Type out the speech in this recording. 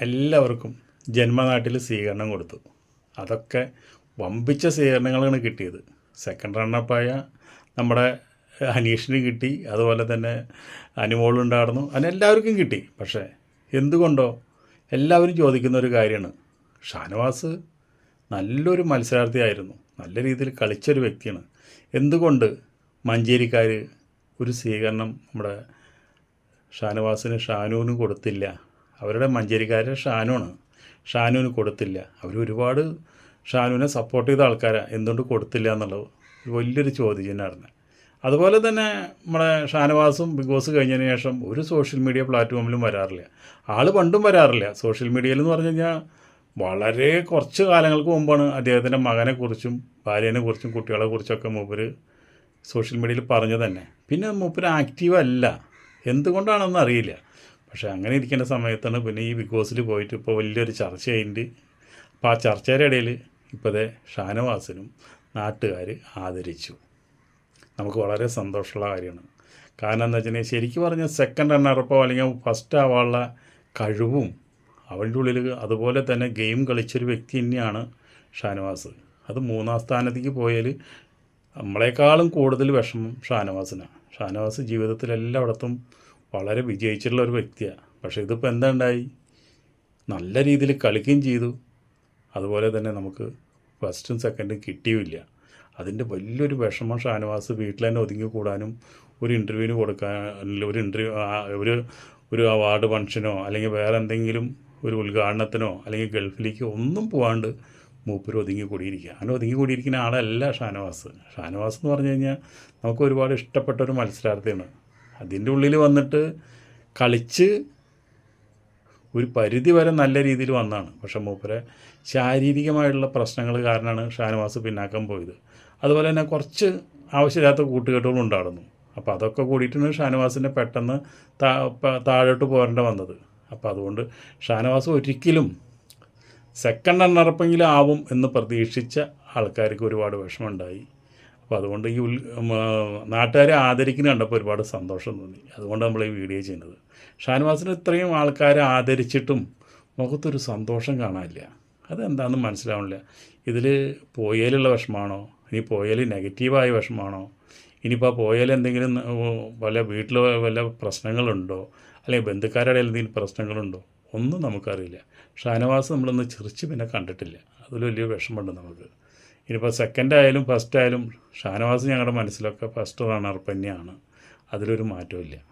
എല്ലാവർക്കും ജന്മനാട്ടിൽ സ്വീകരണം കൊടുത്തു. അതൊക്കെ വമ്പിച്ച സ്വീകരണങ്ങളാണ് കിട്ടിയത്. സെക്കൻഡ് റണ്ണപ്പായ നമ്മുടെ അനീഷിന് കിട്ടി. അതുപോലെ തന്നെ അനുമോളുണ്ടായിരുന്നു. അതിന് എല്ലാവർക്കും കിട്ടി. പക്ഷേ എന്തുകൊണ്ടോ എല്ലാവരും ചോദിക്കുന്ന ഒരു കാര്യമാണ്. ഷാനവാസ് നല്ലൊരു മത്സരാർത്ഥിയായിരുന്നു. നല്ല രീതിയിൽ കളിച്ചൊരു വ്യക്തിയാണ്. എന്തുകൊണ്ട് മഞ്ചേരിക്കാർ ഒരു സ്വീകരണം നമ്മുടെ ഷാനവാസിന് ഷാനുവിന് കൊടുത്തില്ല? അവരുടെ മഞ്ചേരിക്കാരൻ ഷാനുവാണ്. ഷാനുവിന് കൊടുത്തില്ല. അവർ ഒരുപാട് ഷാനുവിനെ സപ്പോർട്ട് ചെയ്ത ആൾക്കാരാണ് എന്തുകൊണ്ട് കൊടുത്തില്ല എന്നുള്ളത് വലിയൊരു ചോദ്യചിഹ്നമായിരുന്നു അതുപോലെ തന്നെ നമ്മുടെ ഷാനവാസും ബിഗ് ബോസ് കഴിഞ്ഞതിന് ശേഷം ഒരു സോഷ്യൽ മീഡിയ പ്ലാറ്റ്ഫോമിലും വരാറില്ല. ആൾ പണ്ടും വരാറില്ല. സോഷ്യൽ മീഡിയയിൽ എന്ന് പറഞ്ഞു കഴിഞ്ഞാൽ വളരെ കുറച്ച് കാലങ്ങൾക്ക് മുമ്പാണ് അദ്ദേഹത്തിന്റെ മകനെക്കുറിച്ചും ഭാര്യനെക്കുറിച്ചും കുട്ടികളെക്കുറിച്ചൊക്കെ മൂപ്പര് സോഷ്യൽ മീഡിയയിൽ പറഞ്ഞു തന്നെ. പിന്നെ മൂപ്പര് ആക്റ്റീവ് അല്ല. എന്തുകൊണ്ടാണെന്ന് അറിയില്ല. പക്ഷേ അങ്ങനെ ഇരിക്കുന്ന സമയത്താണ് പിന്നെ ഈ ബിഗ് ബോസിൽ പോയിട്ട് ഇപ്പോൾ വലിയൊരു ചർച്ചയുണ്ട് അപ്പോൾ ആ ചർച്ചയുടെ ഇടയിൽ ഇപ്പോഴത്തെ ഷാനവാസിനും നാട്ടുകാർ ആദരിച്ചു. നമുക്ക് വളരെ സന്തോഷമുള്ള കാര്യമാണ്. കാരണം എന്താ വെച്ചാൽ ശരിക്കും പറഞ്ഞാൽ സെക്കൻഡ് റണ്ണറപ്പോ അല്ലെങ്കിൽ ഫസ്റ്റ് ആവാനുള്ള കഴിവും അവളുടെ ഉള്ളിൽ അതുപോലെ തന്നെ ഗെയിം കളിച്ചൊരു വ്യക്തി തന്നെയാണ് ഷാനവാസ്. അത് മൂന്നാം സ്ഥാനത്തേക്ക് പോയാൽ നമ്മളെക്കാളും കൂടുതൽ വിഷമം ഷാനവാസിനാണ്. ഷാനവാസ് ജീവിതത്തിൽ എല്ലായിടത്തും വളരെ വിജയിച്ചിട്ടുള്ള ഒരു വ്യക്തിയാണ് പക്ഷേ ഇതിപ്പോൾ എന്താ ഉണ്ടായി നല്ല രീതിയിൽ കളിക്കുകയും ചെയ്തു. അതുപോലെ തന്നെ നമുക്ക് ഫസ്റ്റും സെക്കൻഡും കിട്ടിയുമില്ല. അതിന്റെ വലിയൊരു വിഷമം ഷാനവാസ് വീട്ടിൽ തന്നെ ഒതുങ്ങി കൂടാനും ഒരു ഇന്റർവ്യൂവിന് കൊടുക്കാൻ ഒരു ഇന്റർവ്യൂ ഒരു ഒരു അവാർഡ് ഫംഗ്ഷനോ അല്ലെങ്കിൽ വേറെ എന്തെങ്കിലും ഒരു ഉദ്ഘാടനത്തിനോ അല്ലെങ്കിൽ ഗൾഫിലേക്ക് ഒന്നും പോകാണ്ട് മൂപ്പര് ഒതുങ്ങി കൂടിയിരിക്കുക. അങ്ങനെ ഒതുങ്ങി കൂടിയിരിക്കുന്ന ആളല്ല ഷാനവാസ്. ഷാനവാസ് എന്ന് പറഞ്ഞു കഴിഞ്ഞാൽ നമുക്ക് ഒരുപാട് ഇഷ്ടപ്പെട്ട ഒരു മത്സരാർത്ഥിയാണ്. അതിന്റെ ഉള്ളിൽ വന്നിട്ട് കളിച്ച് ഒരു പരിധി വരെ നല്ല രീതിയിൽ വന്നാണ്. പക്ഷേ മൂപ്പരെ ശാരീരികമായിട്ടുള്ള പ്രശ്നങ്ങൾ കാരണമാണ് ഷാനവാസ് പിന്നാക്കം പോയത്. അതുപോലെ തന്നെ കുറച്ച് ആവശ്യമില്ലാത്ത കൂട്ടുകെട്ടുകളും ഉണ്ടായിരുന്നു. അപ്പോൾ അതൊക്കെ കൂടിയിട്ടാണ് ഷാനവാസിനെ പെട്ടെന്ന് താഴോട്ട് പോരേണ്ട വന്നത്. അപ്പോൾ അതുകൊണ്ട് ഷാനവാസ് ഒരിക്കലും സെക്കൻഡ് റണ്ണറപ്പെങ്കിലും ആവും എന്ന് പ്രതീക്ഷിച്ച ആൾക്കാർക്ക് ഒരുപാട് വിഷമമുണ്ടായി. അപ്പോൾ അതുകൊണ്ട് ഈ ഉൽ നാട്ടുകാരെ ആദരിക്കുന്ന കണ്ടപ്പോൾ ഒരുപാട് സന്തോഷം തോന്നി. അതുകൊണ്ട് നമ്മൾ ഈ വീഡിയോ ചെയ്യുന്നത്. ഷാനവാസിന് ഇത്രയും ആൾക്കാരെ ആദരിച്ചിട്ടും മുഖത്തൊരു സന്തോഷം കാണാനില്ല. അതെന്താണെന്ന് മനസ്സിലാവണില്ല. ഇതിൽ പോയേലുള്ള വിഷമാണോ? ഇനി പോയാൽ നെഗറ്റീവായ വിഷമാണോ? ഇനിയിപ്പോൾ പോയാൽ എന്തെങ്കിലും വല്ല വീട്ടിൽ വല്ല പ്രശ്നങ്ങളുണ്ടോ? അല്ലെങ്കിൽ ബന്ധുക്കാരുടെ എന്തെങ്കിലും പ്രശ്നങ്ങളുണ്ടോ? ഒന്നും നമുക്കറിയില്ല. ഷാനവാസ് നമ്മളൊന്ന് ചിരിച്ച് പിന്നെ കണ്ടിട്ടില്ല. അതിൽ വലിയ വിഷമമുണ്ട് നമുക്ക്. ഇനിയിപ്പോൾ സെക്കൻഡ് ആയാലും ഫസ്റ്റ് ആയാലും ഷാനവാസ് ഞങ്ങളുടെ മനസ്സിലൊക്കെ ഫസ്റ്റ് റണ്ണർ തന്നെയാണ്. അതിലൊരു മാറ്റമില്ല